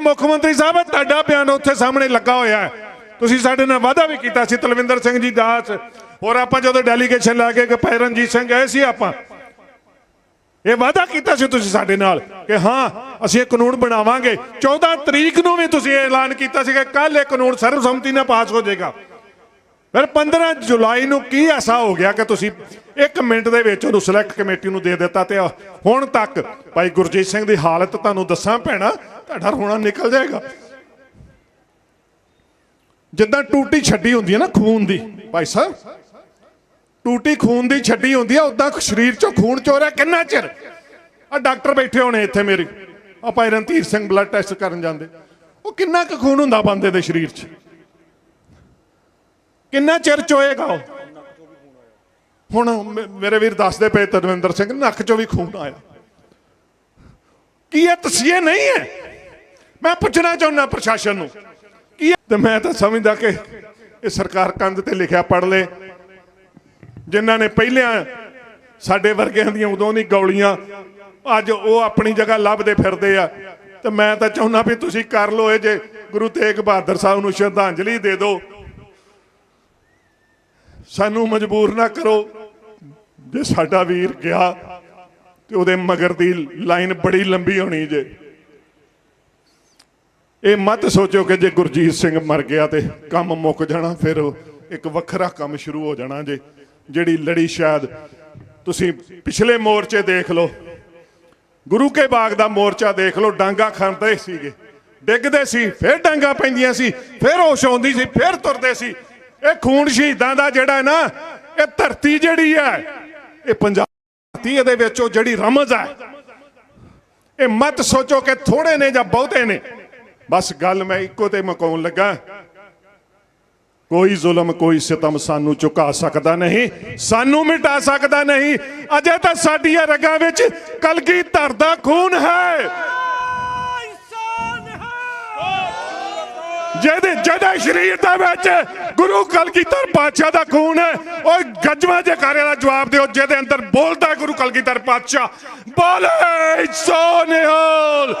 ਮੁੱਖ ਮੰਤਰੀ ਸਾਹਿਬ ਇਹ ਤੁਹਾਡਾ ਬਿਆਨ ਉੱਥੇ ਸਾਹਮਣੇ ਲੱਗਾ ਹੋਇਆ ਹੈ। ਤੁਸੀਂ ਸਾਡੇ ਨਾਲ ਵਾਅਦਾ ਵੀ ਕੀਤਾ ਸੀ, ਤਲਵਿੰਦਰ ਸਿੰਘ ਜੀ ਦਾਸ। ਔਰ ਆਪਾਂ ਜਦੋਂ ਡੈਲੀਗੇਸ਼ਨ ਲੈ ਕੇ ਕਿ ਰਣਜੀਤ ਸਿੰਘ ਗਏ ਸੀ ਆਪਾਂ। ਇਹ ਵਾਅਦਾ ਕੀਤਾ ਸੀ ਤੁਸੀਂ ਸਾਡੇ ਨਾਲ ਕਿ ਹਾਂ, ਅਸੀਂ ਇਹ ਕਾਨੂੰਨ ਬਣਾਵਾਂਗੇ। 14 ਤਰੀਕ ਨੂੰ ਵੀ ਤੁਸੀਂ ਇਹ ਐਲਾਨ ਕੀਤਾ ਸੀ ਕਿ ਕੱਲ ਇਹ ਕਾਨੂੰਨ ਸਰਵਸੰਮਤੀ ਨਾਲ ਪਾਸ ਹੋ ਜਾਏਗਾ। ਫਿਰ 15 ਜੁਲਾਈ ਨੂੰ ਕੀ ਐਸਾ ਹੋ ਗਿਆ ਕਿ ਤੁਸੀਂ 1 ਮਿੰਟ ਦੇ ਵਿੱਚ ਉਹਨੂੰ ਸਿਲੈਕਟ ਕਮੇਟੀ ਨੂੰ ਦੇ ਦਿੱਤਾ ਤੇ ਹੁਣ ਤੱਕ ਭਾਈ ਗੁਰਜੀਤ ਸਿੰਘ ਦੀ ਹਾਲਤ ਤੁਹਾਨੂੰ ਦੱਸਾਂ ਭੈਣਾ ਤੁਹਾਡਾ ਰੋਣਾ ਨਿਕਲ ਜਾਏਗਾ। ਜਿੱਦਾਂ ਟੂਟੀ ਛੱਡੀ ਹੁੰਦੀ ਹੈ ਨਾ ਖੂਨ ਦੀ, ਭਾਈ ਸਾਹਿਬ, ਟੂਟੀ ਖੂਨ ਦੀ ਛੱਡੀ ਹੁੰਦੀ ਹੈ ਉਦਾਂ ਸਰੀਰ ਚੋਂ ਖੂਨ ਚੋ ਰਿਹਾ ਕਿੰਨਾ ਚਿਰ? ਆ ਡਾਕਟਰ ਬੈਠੇ ਹੋਣੇ ਇੱਥੇ ਮੇਰੇ, ਆਪਾਂ ਰਣਧੀਰ ਸਿੰਘ ਬਲੱਡ ਟੈਸਟ ਕਰਨ ਜਾਂਦੇ। ਉਹ ਕਿੰਨਾ ਕੁ ਖੂਨ ਹੁੰਦਾ ਬੰਦੇ ਦੇ ਸਰੀਰ 'ਚ? ਕਿੰਨਾ ਚਿਰ ਚੋਏਗਾ ਉਹ? ਹੁਣ ਮੇਰੇ ਵੀਰ ਦੱਸਦੇ ਪਏ ਤਰਵਿੰਦਰ ਸਿੰਘ, ਨੱਕ 'ਚੋਂ ਵੀ ਖੂਨ ਆਇਆ। ਕੀ ਇਹ ਤਸੀਹੇ ਨਹੀਂ ਹੈ? ਮੈਂ ਪੁੱਛਣਾ ਚਾਹੁੰਦਾ ਪ੍ਰਸ਼ਾਸਨ ਨੂੰ, ਕੀ ਇਹ- ਤੇ ਮੈਂ ਤਾਂ ਸਮਝਦਾ ਕਿ ਇਹ ਸਰਕਾਰ ਕੰਧ ਤੇ ਲਿਖਿਆ ਪੜ ਲੇ। ਜਿਨ੍ਹਾਂ ਨੇ ਪਹਿਲਿਆਂ ਸਾਡੇ ਵਰਗਿਆਂ ਦੀਆਂ ਉਦੋਂ ਦੀ ਗੌਲੀਆਂ, ਅੱਜ ਉਹ ਆਪਣੀ ਜਗ੍ਹਾ ਲੱਭਦੇ ਫਿਰਦੇ ਆ। ਤੇ ਮੈਂ ਤਾਂ ਚਾਹੁੰਦਾ ਵੀ ਤੁਸੀਂ ਕਰ ਲੋ ਇਹ ਜੇ ਗੁਰੂ ਤੇਗ ਬਹਾਦਰ ਸਾਹਿਬ ਨੂੰ ਸ਼ਰਧਾਂਜਲੀ ਦੇ ਦਿਓ। ਸਾਨੂੰ ਮਜਬੂਰ ਨਾ ਕਰੋ ਜੇ ਸਾਡਾ ਵੀਰ ਗਿਆ ਤੇ ਉਹਦੇ ਮਗਰ ਦੀ ਲਾਈਨ ਬੜੀ ਲੰਬੀ ਹੋਣੀ ਜੇ। ਇਹ ਮਤ ਸੋਚੋ ਕਿ ਜੇ ਗੁਰਜੀਤ ਸਿੰਘ ਮਰ ਗਿਆ ਤੇ ਕੰਮ ਮੁੱਕ ਜਾਣਾ, ਫਿਰ ਇੱਕ ਵੱਖਰਾ ਕੰਮ ਸ਼ੁਰੂ ਹੋ ਜਾਣਾ ਜੇ, ਜਿਹੜੀ ਲੜੀ ਸ਼ਾਇਦ ਤੁਸੀਂ ਪਿਛਲੇ ਮੋਰਚੇ ਦੇਖ ਲਓ। ਗੁਰੂ ਕੇ ਬਾਗ ਦਾ ਮੋਰਚਾ ਦੇਖ ਲਓ, ਡਾਂਗਾ ਖਾਂਦੇ ਸੀਗੇ, ਡਿੱਗਦੇ ਸੀ, ਫਿਰ ਡਾਂਗਾ ਪੈਂਦੀਆਂ ਸੀ, ਫਿਰ ਹੋਸ਼ ਆਉਂਦੀ ਸੀ, ਫਿਰ ਤੁਰਦੇ ਸੀ। ਇਹ ਖੂਨ ਸ਼ਹੀਦਾਂ ਦਾ ਜਿਹੜਾ ਨਾ, ਇਹ ਧਰਤੀ ਜਿਹੜੀ ਹੈ, ਇਹ ਪੰਜਾਬ ਧਰਤੀ ਇਹਦੇ ਵਿੱਚੋਂ ਜਿਹੜੀ ਰਮਜ਼ ਹੈ। ਇਹ ਮਤ ਸੋਚੋ ਕਿ ਥੋੜੇ ਨੇ ਜਾਂ ਬਹੁਤੇ ਨੇ। ਬਸ ਗੱਲ ਮੈਂ ਇੱਕੋ ਤੇ ਮਕਾਉਣ ਲੱਗਾ। ਕੋਈ ਜ਼ੁਲਮ, ਕੋਈ ਸਿਤਮ ਸਾਨੂੰ ਝੁਕਾ ਸਕਦਾ ਨਹੀਂ, ਸਾਨੂੰ ਮਿਟਾ ਸਕਦਾ ਨਹੀਂ। ਅਜੇ ਤਾਂ ਸਾਡੀਆਂ ਰਗਾਂ ਵਿੱਚ ਕਲਗੀ ਧਰਦਾ ਖੂਨ ਹੈ। ਜਿਹਦੇ ਜਿਹਦੇ ਸਰੀਰ ਦੇ ਵਿੱਚ ਗੁਰੂ ਕਲਗੀਧਰ ਪਾਤਸ਼ਾਹ ਦਾ ਖੂਨ ਹੈ ਓਏ ਗੱਜਵਾ ਜੇ ਕਾਰੇ ਦਾ ਜਵਾਬ ਦਿਓ, ਜਿਹਦੇ ਅੰਦਰ ਬੋਲਦਾ ਗੁਰੂ ਕਲਗੀਧਰ ਪਾਤਸ਼ਾਹ। ਬੋਲੇ, ਸੋ ਨਿਹਾਲ।